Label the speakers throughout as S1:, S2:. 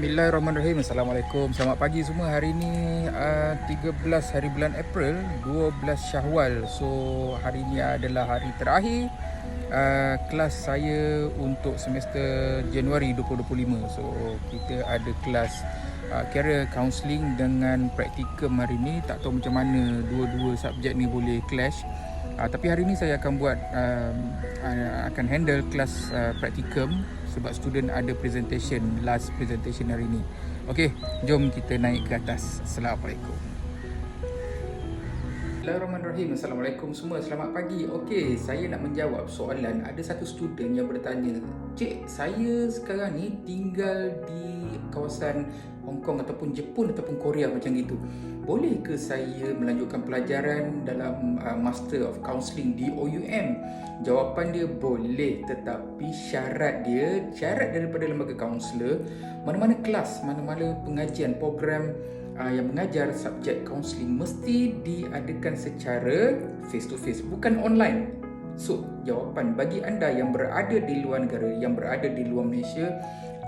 S1: Bismillahirrahmanirrahim. Assalamualaikum. Selamat pagi semua. Hari ni uh, 13 hari bulan April 12 Syawal. So hari ni adalah hari terakhir uh, Kelas saya untuk semester Januari 2025 So kita ada kelas uh, Career Counselling dengan Practicum hari ni Tak tahu macam mana dua-dua subjek ni boleh clash Uh, tapi hari ni saya akan buat uh, akan handle kelas uh, practicum sebab student ada presentation last presentation hari ni. Okey, jom kita naik ke atas. Assalamualaikum. Bismillahirrahmanirrahim. Assalamualaikum semua. Selamat pagi. Okey, saya nak menjawab soalan ada satu student yang bertanya, "Cik, saya sekarang ni tinggal di kawasan Hong Kong ataupun Jepun ataupun Korea macam gitu. Boleh ke saya melanjutkan pelajaran dalam uh, Master of Counselling di OUM?" Jawapan dia boleh tetapi syarat dia, syarat daripada lembaga kaunselor, mana-mana kelas, mana-mana pengajian program uh, yang mengajar subjek kaunseling mesti diadakan secara face to face bukan online. So, jawapan bagi anda yang berada di luar negara, yang berada di luar Malaysia,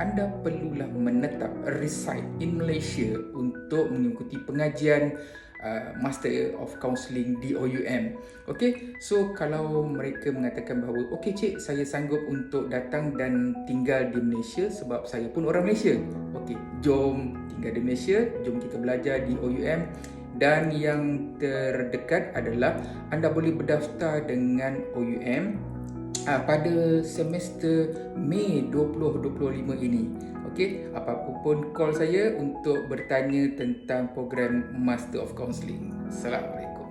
S1: anda perlulah menetap reside in Malaysia untuk mengikuti pengajian uh, Master of Counselling di OUM. Okey, so kalau mereka mengatakan bahawa okey cik, saya sanggup untuk datang dan tinggal di Malaysia sebab saya pun orang Malaysia. Okey, jom di Malaysia, jom kita belajar di OUM dan yang terdekat adalah anda boleh berdaftar dengan OUM uh, pada semester Mei 2025 ini. Okey, apa pun call saya untuk bertanya tentang program Master of Counselling. Assalamualaikum.